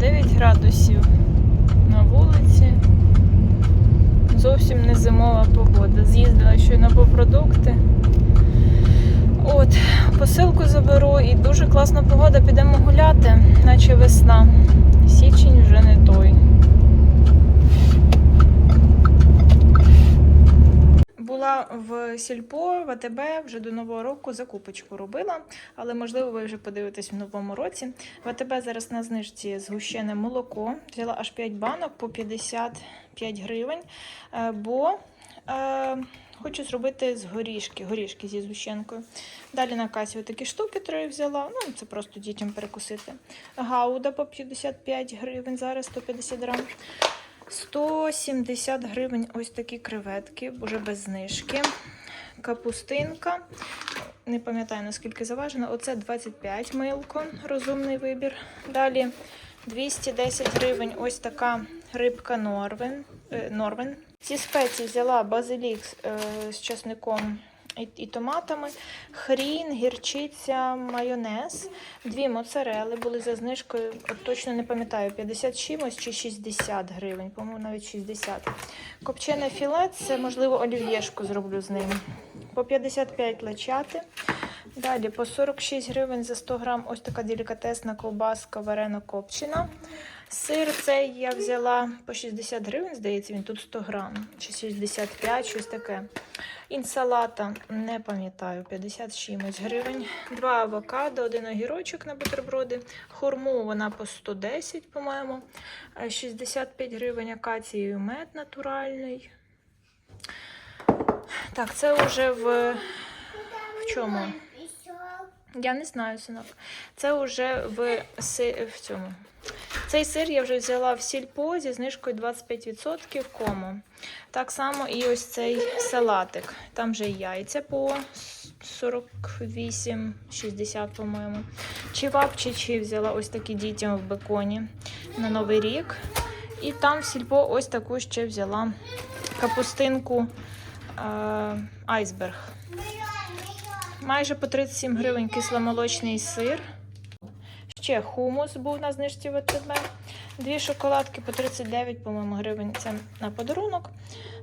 9 градусів на вулиці. Зовсім не зимова погода. З'їздила щойно по продукти. От, посилку заберу і дуже класна погода, підемо гуляти, наче весна. Січень вже не той. Була в Сільпо, в АТБ вже до нового року закупочку робила, але можливо ви вже подивитесь в новому році. В АТБ зараз на знижці згущене молоко. Взяла аж 5 банок по 55 гривень, е, бо е, хочу зробити з горішки, горішки зі згущенкою. Далі на касі такі штуки три взяла. Ну, це просто дітям перекусити. Гауда по 55 гривень, зараз 150 грам. 170 гривень ось такі креветки, вже без знижки. Капустинка. Не пам'ятаю наскільки заважено. Оце 25 милко, розумний вибір. Далі 210 гривень ось така рибка Норвен. е, Норвен. Ці спеції взяла базилік е, з чесником і, і томатами, хрін, гірчиця, майонез, дві моцарели були за знижкою, от точно не пам'ятаю, 50 чимось чи 60 гривень, по-моєму, навіть 60. Копчене філе, це, можливо, олів'єшку зроблю з ним. По 55 лечати. Далі по 46 гривень за 100 грам ось така делікатесна ковбаска варено копчена. Сир цей я взяла по 60 гривень, здається, він тут 100 грам, чи 65, щось таке. Інсалата, не пам'ятаю, 50 чимось гривень. Два авокадо, один огірочок на бутерброди. Хурму вона по 110, по-моєму. Е, 65 гривень акацію мед натуральний. Так, це вже в, в чому? Я не знаю, синок. Це вже в, в цьому. Цей сир я вже взяла в сільпо зі знижкою 25% кому. Так само і ось цей салатик. Там вже яйця по 48-60, по-моєму. Чивапчичі взяла ось такі дітям в беконі на Новий рік. І там в сільпо ось таку ще взяла капустинку е, айсберг. Майже по 37 гривень кисломолочний сир. Ще хумус був на знижці в АТБ. Дві шоколадки по 39, по-моєму, гривень. Це на подарунок.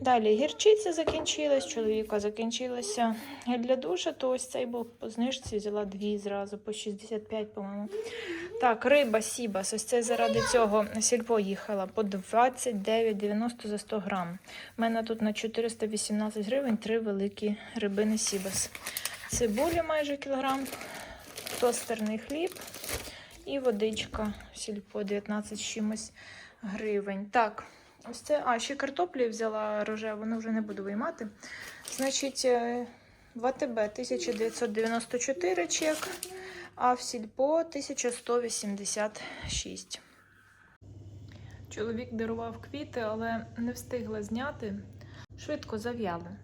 Далі гірчиця закінчилась, чоловіка закінчилася для душа, то ось цей був по знижці, взяла дві зразу по 65, по-моєму. Так, риба Сібас. Ось це заради цього сільпо їхала по 29,90 за 100 грам. У мене тут на 418 гривень три великі рибини Сібас. Цибулі майже кілограм, тостерний хліб і водичка сільпо 19 з чимось гривень. Так, ось це. А, ще картоплі взяла рожеву, ну вже не буду виймати. Значить, е, в АТБ 1994 чек, а в сільпо 1186. Чоловік дарував квіти, але не встигла зняти. Швидко зав'яли.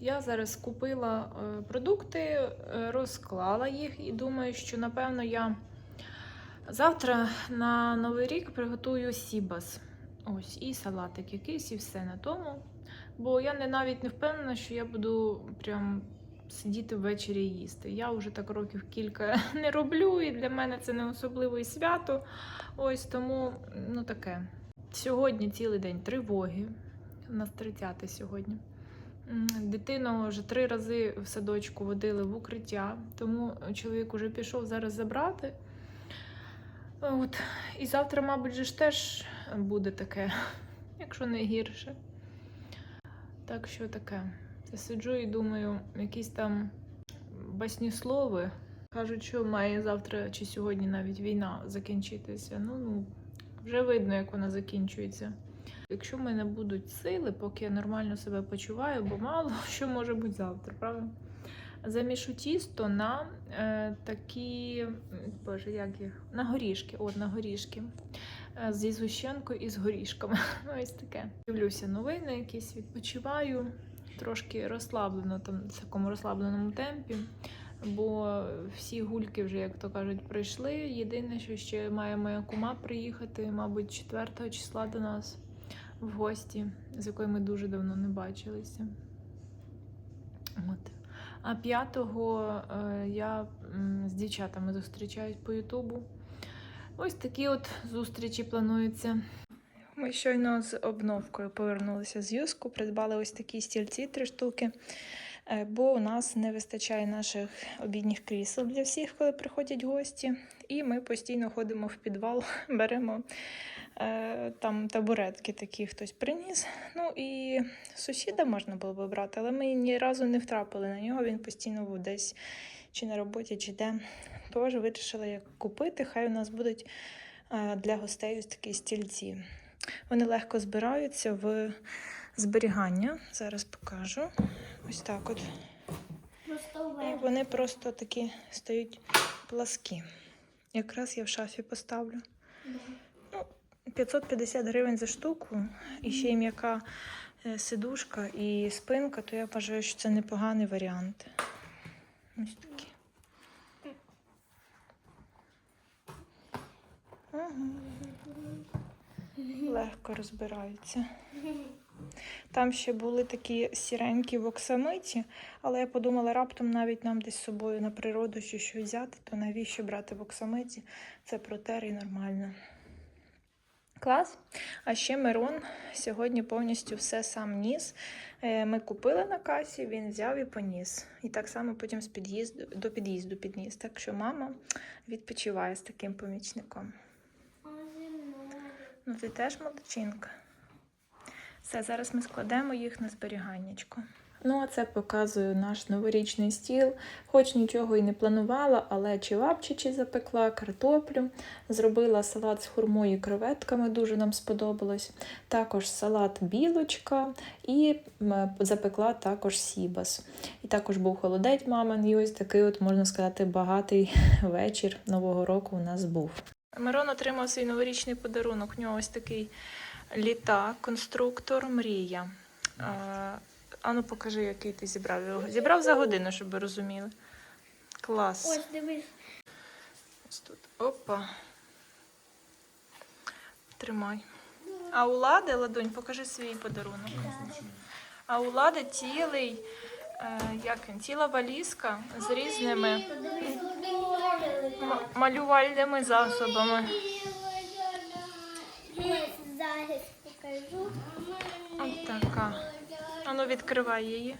Я зараз купила е, продукти, е, розклала їх і думаю, що напевно я завтра на Новий рік приготую сібас. Ось, і салатик якийсь, і все на тому. Бо я не навіть не впевнена, що я буду прям сидіти ввечері і їсти. Я вже так років кілька не роблю, і для мене це не особливо свято. Ось тому, ну таке. Сьогодні цілий день тривоги. У нас 30 сьогодні. Дитину вже три рази в садочку водили в укриття, тому чоловік уже пішов зараз забрати. От. І завтра, мабуть, же ж теж буде таке, якщо не гірше. Так що таке. Я сиджу і думаю, якісь там басніслови. Кажуть, що має завтра чи сьогодні навіть війна закінчитися. Ну, ну, вже видно, як вона закінчується. Якщо в мене будуть сили, поки я нормально себе почуваю, бо мало що може бути завтра, правда? Замішу тісто на е, такі, боже, як їх? На горішки, от на горішки. Е, зі згущенкою і з горішками. Ось таке. Дивлюся новини, якісь відпочиваю, трошки розслаблено, там в такому розслабленому темпі. Бо всі гульки вже, як то кажуть, пройшли. Єдине, що ще має моя кума приїхати, мабуть, 4 числа до нас в гості, з якою ми дуже давно не бачилися. От. А 5-го е, я з дівчатами зустрічаюсь по Ютубу. Ось такі от зустрічі плануються. Ми щойно з обновкою повернулися з юску, придбали ось такі стільці три штуки, е, бо у нас не вистачає наших обідніх крісел для всіх, коли приходять гості. І ми постійно ходимо в підвал, беремо там табуретки такі хтось приніс. Ну і сусіда можна було б брати, але ми ні разу не втрапили на нього. Він постійно був десь чи на роботі, чи де. Тож вирішила як купити. Хай у нас будуть е, для гостей ось такі стільці. Вони легко збираються в зберігання. Зараз покажу. Ось так от. І вони просто такі стають пласкі. Якраз я в шафі поставлю. Ну, 550 гривень за штуку, і ще й м'яка е, сидушка і спинка, то я вважаю, що це непоганий варіант. Ось такі. Легко розбираються. Там ще були такі сіренькі в оксамиті, але я подумала, раптом навіть нам десь з собою на природу чи що взяти, то навіщо брати в оксамиті? Це протер і нормально. Клас. А ще Мирон сьогодні повністю все сам ніс. Е, Ми купили на касі, він взяв і поніс. І так само потім з під'їзду до під'їзду підніс. Так що мама відпочиває з таким помічником. Ну, ти теж молодчинка. Все, зараз ми складемо їх на зберіганнячко. Ну, а це показую наш новорічний стіл. Хоч нічого і не планувала, але чевапчичі запекла, картоплю, зробила салат з хурмою і креветками, дуже нам сподобалось. Також салат білочка і запекла також сібас. І також був холодець мамин, і ось такий, от, можна сказати, багатий вечір Нового року у нас був. Мирон отримав свій новорічний подарунок. У нього ось такий літак, конструктор, мрія. А, ану, покажи, який ти зібрав його. Зібрав за годину, щоб ви розуміли. Клас. Ось дивись. Ось тут. Опа. Тримай. А у Лади, Ладонь, покажи свій подарунок. А у Лади цілий, е, як він, ціла валізка з різними м- малювальними засобами. Ось зараз покажу. Ось така. Ану, відкривай її.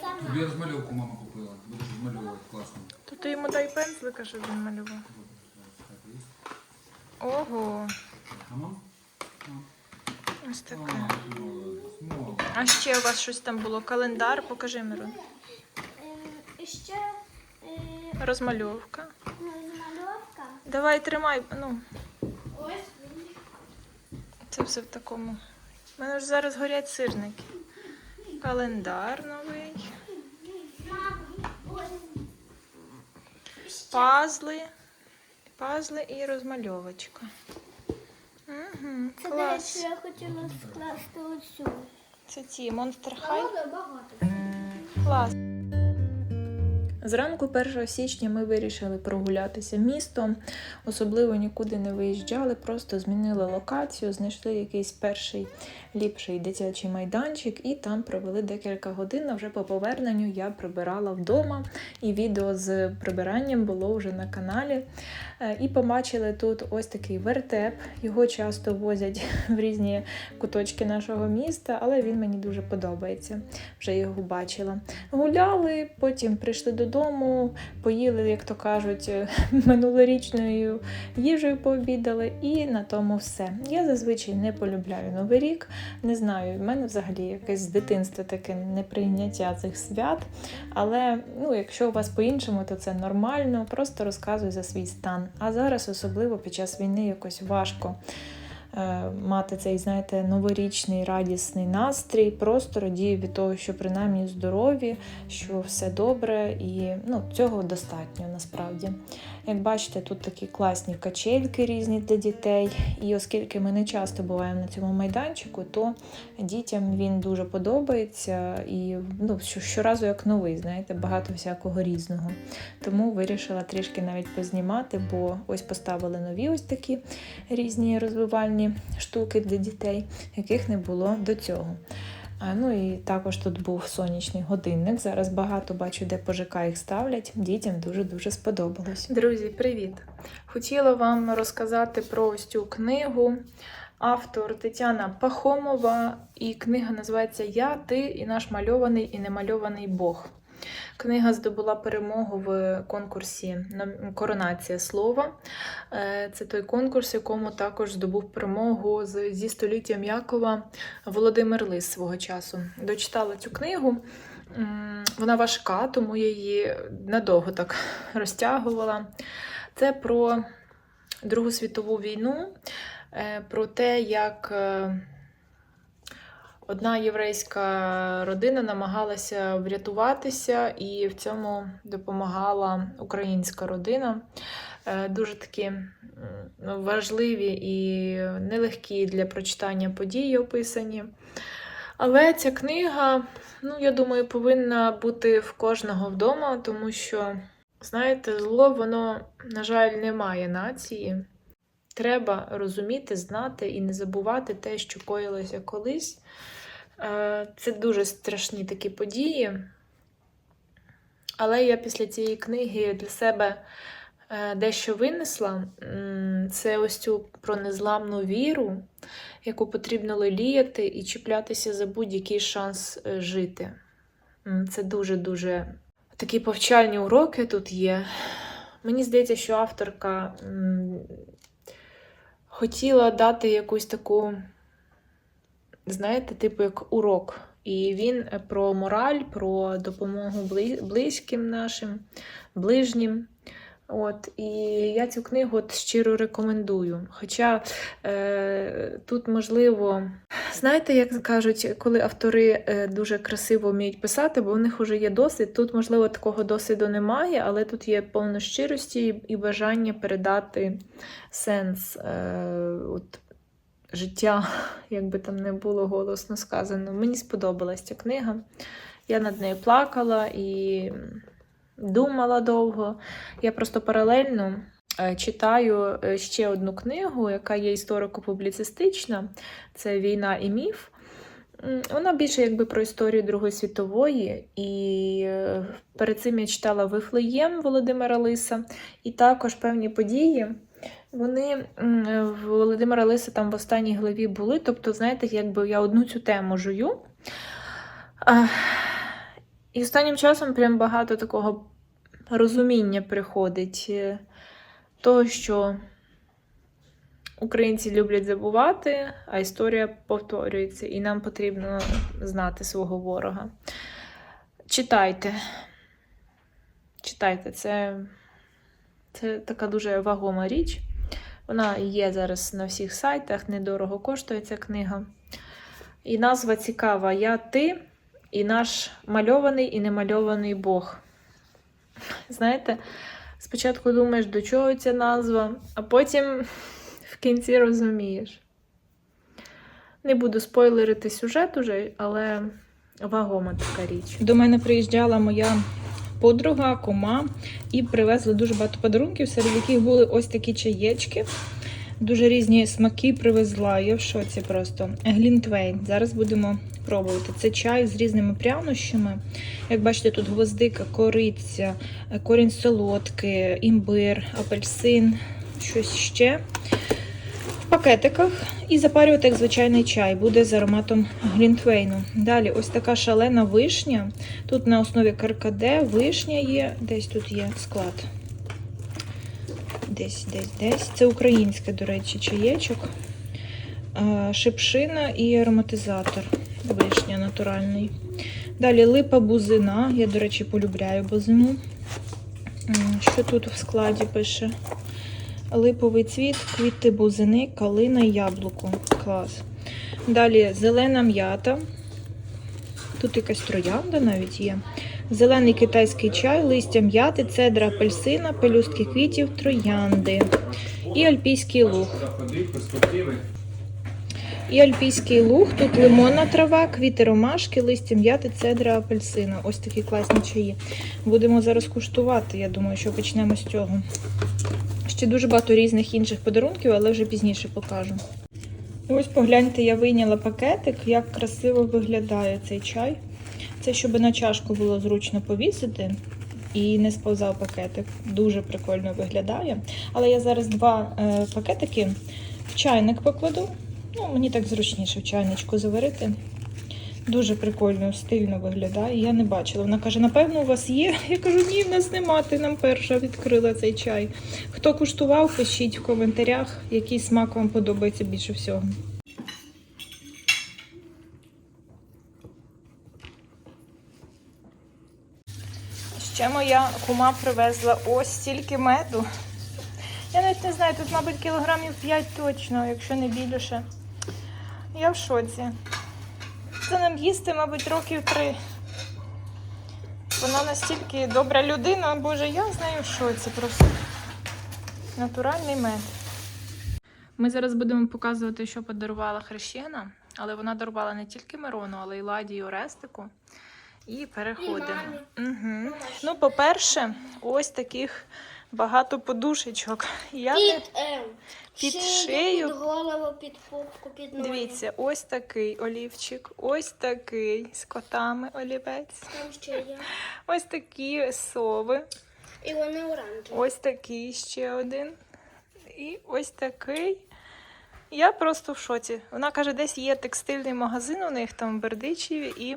Я. Тобі розмальовку мама купила. Будеш розмальовувати класно. То ти йому дай пензлика, щоб він малював. Ого, А мам? ось таке. А ще у вас щось там було? Календар, покажи Мирон. Ем, Ще е, Розмальовка. розмальовка. Давай тримай. Ну, Ось. це все в такому. У мене ж зараз горять сирники. Календар новий. Пазли. Пазли і розмальовочка. Угу, Це, до клас. я хотіла скласти оцю. Це ці Monster High. Багато. Клас. Зранку 1 січня ми вирішили прогулятися містом, особливо нікуди не виїжджали, просто змінили локацію, знайшли якийсь перший ліпший дитячий майданчик і там провели декілька годин. Вже по поверненню я прибирала вдома, і відео з прибиранням було вже на каналі. Е, І побачили тут ось такий вертеп. Його часто возять в різні куточки нашого міста, але він мені дуже подобається. Вже його бачила. Гуляли, потім прийшли додому, поїли, як то кажуть, е, минулорічною їжею пообідали, і на тому все. Я зазвичай не полюбляю Новий рік. Не знаю, в мене взагалі якесь з дитинства таке неприйняття цих свят. Але ну, якщо у вас по-іншому, то це нормально. Просто розказую за свій стан. А зараз, особливо під час війни, якось важко мати цей, знаєте, новорічний радісний настрій. Просто радію від того, що принаймні здорові, що все добре, і ну, цього достатньо насправді. Як бачите, тут такі класні качельки різні для дітей. І оскільки ми не часто буваємо на цьому майданчику, то дітям він дуже подобається і ну, щоразу як новий, знаєте, багато всякого різного. Тому вирішила трішки навіть познімати, бо ось поставили нові ось такі різні розвивальні штуки для дітей, яких не було до цього. Ну і також тут був сонячний годинник. Зараз багато бачу, де по ЖК їх ставлять. Дітям дуже-дуже сподобалось. Друзі, привіт! Хотіла вам розказати про ось цю книгу. Автор Тетяна Пахомова, і книга називається Я, ти і наш мальований і немальований Бог. Книга здобула перемогу в конкурсі Коронація слова. Е, Це той конкурс, якому також здобув перемогу зі століттям Якова Володимир Лис свого часу. Дочитала цю книгу. Вона важка, тому я її надовго так розтягувала. Це про Другу світову війну, е, про те, як е, одна єврейська родина намагалася врятуватися, і в цьому допомагала українська родина. Е, Дуже такі важливі і нелегкі для прочитання події описані. Але ця книга, ну, я думаю, повинна бути в кожного вдома, тому що, знаєте, зло, воно, на жаль, не має нації. Треба розуміти, знати і не забувати те, що коїлося колись. Е, Це дуже страшні такі події. Але я після цієї книги для себе е, дещо винесла. Це ось цю про незламну віру, яку потрібно леліяти і чіплятися за будь-який шанс е, жити. Це дуже-дуже такі повчальні уроки тут є. Мені здається, що авторка хотіла дати якусь таку, знаєте, типу як урок. І він е, про мораль, про допомогу близьким нашим, ближнім. От, і я цю книгу от щиро рекомендую. Хоча е, тут можливо, знаєте, як кажуть, коли автори е, дуже красиво вміють писати, бо у них вже є досвід. Тут, можливо, такого досвіду немає, але тут є повно щирості і бажання передати сенс е, от, життя, як би там не було голосно сказано. Мені сподобалась ця книга. Я над нею плакала і думала довго. Я просто паралельно е, читаю е, ще одну книгу, яка є історико-публіцистична. Це Війна і міф. Вона більше якби про історію Другої світової. І е, перед цим я читала Вифлеєм Володимира Лиса, і також певні події. Вони в Володимира Лиса там в останній главі були. Тобто, знаєте, якби я одну цю тему жую. І останнім часом прям багато такого розуміння приходить е, того, що українці люблять забувати, а історія повторюється, і нам потрібно знати свого ворога. Читайте. Читайте, це, це така дуже вагома річ. Вона є зараз на всіх сайтах, недорого коштує ця книга. І назва цікава: Я ти і наш мальований і немальований Бог. Знаєте, спочатку думаєш, до чого ця назва, а потім в кінці розумієш. Не буду спойлерити сюжет уже, але вагома така річ. До мене приїжджала моя подруга, кума, і привезли дуже багато подарунків, серед яких були ось такі чаєчки. Дуже різні смаки привезла. Я в шоці просто. Глінтвейн. Зараз будемо пробувати. Це чай з різними прянощами. Як бачите, тут гвоздика, кориця, корінь солодки, імбир, апельсин, щось ще. Пакетиках і запарювати як звичайний чай. Буде з ароматом глінтвейну. Далі ось така шалена вишня. Тут на основі каркаде вишня є. Десь тут є склад. Десь, десь, десь. Це українське, до речі, чаєчок. Шипшина і ароматизатор. Вишня натуральний. Далі липа бузина. Я, до речі, полюбляю бузину. Що тут в складі пише? Липовий цвіт, квіти бузини, калина яблуко. Клас. Далі зелена м'ята. Тут якась троянда навіть є. Зелений китайський чай, листя м'яти, цедра апельсина, пелюстки квітів, троянди. І альпійський луг. І альпійський луг, тут лимонна трава, квіти ромашки, листя м'яти, цедра апельсина. Ось такі класні чаї. Будемо зараз куштувати. Я думаю, що почнемо з цього. Ще дуже багато різних інших подарунків, але вже пізніше покажу. Ось погляньте, я вийняла пакетик, як красиво виглядає цей чай. Це щоб на чашку було зручно повісити і не сповзав пакетик. Дуже прикольно виглядає. Але я зараз два е, пакетики в чайник покладу. Ну, мені так зручніше в чайничку заварити. Дуже прикольно, стильно виглядає. Я не бачила. Вона каже: напевно, у вас є. Я кажу, ні, в нас нема. Ти нам перша відкрила цей чай. Хто куштував, пишіть в коментарях, який смак вам подобається більше всього. Ще моя кума привезла ось стільки меду. Я навіть не знаю, тут, мабуть, кілограмів 5 точно, якщо не більше. Я в шоці. Це нам їсти, мабуть, років три. Вона настільки добра людина, боже, я з нею в шоці просто. Натуральний мед. Ми зараз будемо показувати, що подарувала хрещена, але вона дарувала не тільки Мирону, але й Ладі і Орестику. І переходимо. Угу. Ну, по-перше, ось таких багато подушечок. Я не... Під, е, Під шию, шию. під голову, під попку, під ноги. Дивіться, ось такий олівчик, ось такий з котами олівець, Там ще є. ось такі сови, І вони оранжеві. ось такий ще один. І ось такий. Я просто в шоці. Вона каже, десь є текстильний магазин у них там в Бердичеві і.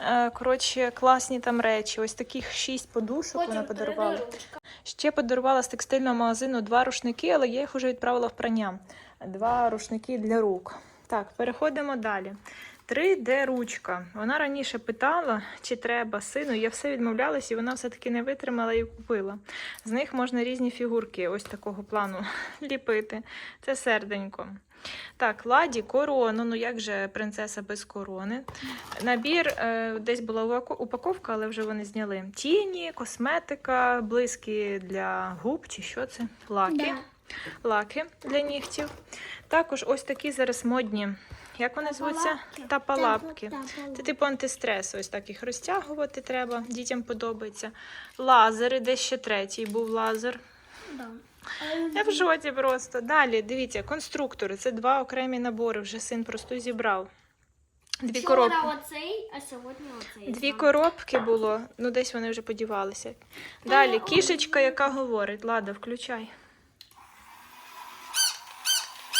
Е, Коротше, класні там речі. Ось таких шість подушок вона подарувала. Ще подарувала з текстильного магазину два рушники, але я їх вже відправила в прання. Два рушники для рук. Так, переходимо далі. 3D ручка. Вона раніше питала, чи треба сину. Я все відмовлялась, і вона все-таки не витримала і купила. З них можна різні фігурки ось такого плану ліпити. Це серденько. Так, ладі, корону. Ну як же принцеса без корони? Набір е, десь була упаковка, але вже вони зняли. Тіні, косметика, блиски для губ чи що це? Лаки. Да. Лаки для нігтів. Також ось такі зараз модні. Як вони звуться? Тапалапки. Це типу антистрес. Ось так їх розтягувати треба. Дітям подобається. Лазери, де ще третій був лазер. Да. Я в жоті просто. Далі, дивіться, конструктори. Це два окремі набори. Вже син просто зібрав. Дві Вчора коробки. оцей, а сьогодні оцей. Дві коробки було, ну десь вони вже подівалися. Далі кішечка, яка говорить, Лада, включай.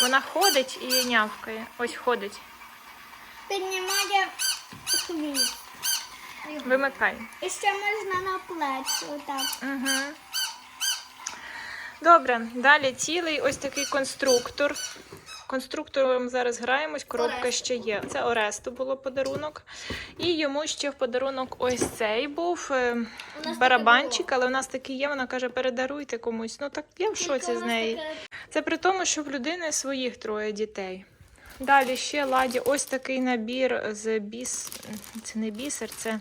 Вона ходить і нявкає. Ось ходить. Піднімає хвіст. Вимикай. І ще можна на плечі отак. Угу. Добре, далі цілий ось такий конструктор. Конструктором зараз граємось, коробка ще є. Це Оресту було подарунок. І йому ще в подарунок ось цей був е, барабанчик, але в нас такий є. Вона каже, передаруйте комусь. Ну так я в шоці з неї. Це при тому, що в людини своїх троє дітей. Далі ще ладі ось такий набір з біс. Це не бісер, це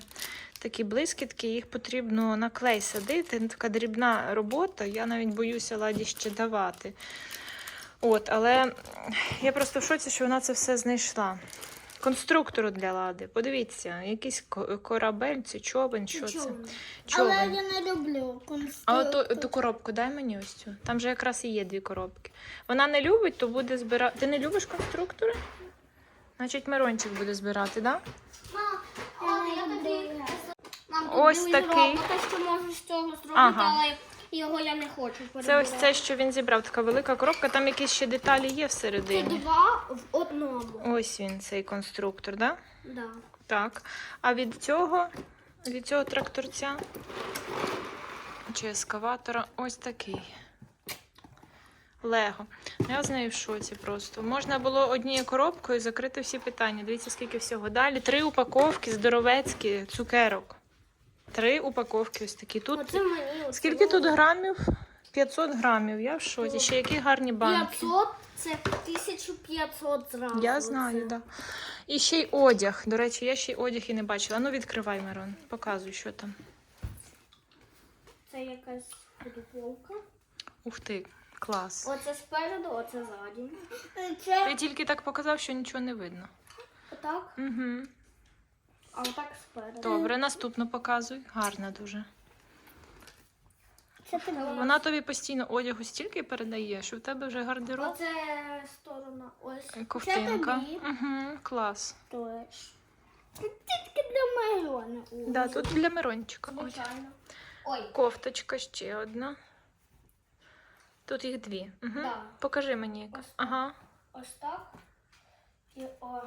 такі блискітки, їх потрібно на клей садити. Така дрібна робота. Я навіть боюся ладі ще давати. От, але я просто в шоці, що вона це все знайшла. Конструктору для лади. Подивіться, якийсь корабель, це човен, що це? Човен. Але я не люблю конструктор. А ту коробку дай мені ось цю. Там же якраз і є дві коробки. Вона не любить, то буде збирати. Ти не любиш конструктори? Значить, Мирончик буде збирати, так? Мам, я тобі... Мам, Ось такий. робота, що можу з цього зробити, Ага. але його я не хочу? Це ось це, що він зібрав. Така велика коробка, там якісь ще деталі є Це всередині. два в одному. Ось він, цей конструктор, так? Да? Да. Так. А від цього, від цього тракторця чи ескаватора ось такий. Лего. Я з нею в шоці просто. Можна було однією коробкою закрити всі питання. Дивіться, скільки всього. Далі три упаковки здоровецькі цукерок. Три упаковки ось такі. Тут Оце мені. скільки тут грамів? 500 грамів. Я в шоці. Ще які гарні банки. 500 це 1500 зразу. Я знаю, так. Да. І ще й одяг. До речі, я ще й одяг і не бачила. Ну, відкривай, Мирон. Показуй, що там. Це якась футболка. Ух ти, клас. Оце спереду, оце ззаді. Ти Це тільки так показав, що нічого не видно. отак, Угу. А отак спереду. Добре, наступну показуй. Гарна дуже. Це тобі. Вона тобі постійно одягу стільки передає, що в тебе вже гардероб. Оце сторона. Ось. Ковтинка. Це тобі. Угу, клас. Тож. Це тільки для Мирона. Да, тут для Мирончика. Ось. Звичайно. Ой. Кофточка ще одна. Тут їх дві. Угу. Да. Покажи мені яка. Ось так. Ага. Ось так. І о.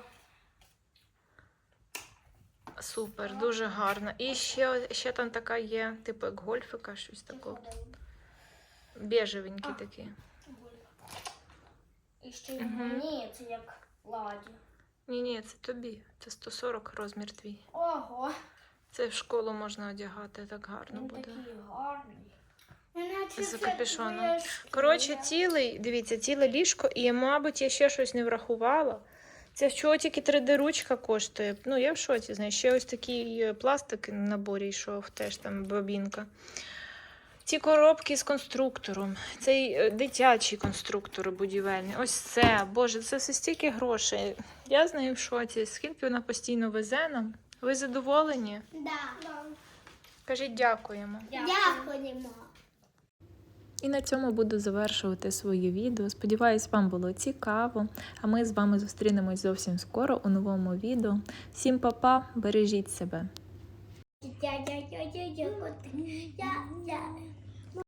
Супер, дуже гарно. І ще, ще там така є, типу як гольфика, щось такого. Бежевенькі А. такі. І ще Мгм. ні, це як ладі. Ні, ні, це тобі. Це 140 розмір твій. Ого, Це в школу можна одягати, так гарно він буде. такий гарний. З капюшоном. Коротше, цілий, дивіться, ціле ліжко, і, мабуть, я ще щось не врахувала. Це чого тільки 3D-ручка коштує. Ну, я в шоці, знаєш. Ще ось такий е, пластик в наборі йшов, теж там бобінка. Ці коробки з конструктором, цей е, дитячий конструктор будівельний. Ось це, Боже, це все стільки грошей. Я з нею в шоці. Скільки вона постійно везе нам? Ви задоволені? Да. да. Кажіть дякуємо. Дякуємо. І на цьому буду завершувати своє відео. Сподіваюсь, вам було цікаво. А ми з вами зустрінемось зовсім скоро у новому відео. Всім па-па, бережіть себе!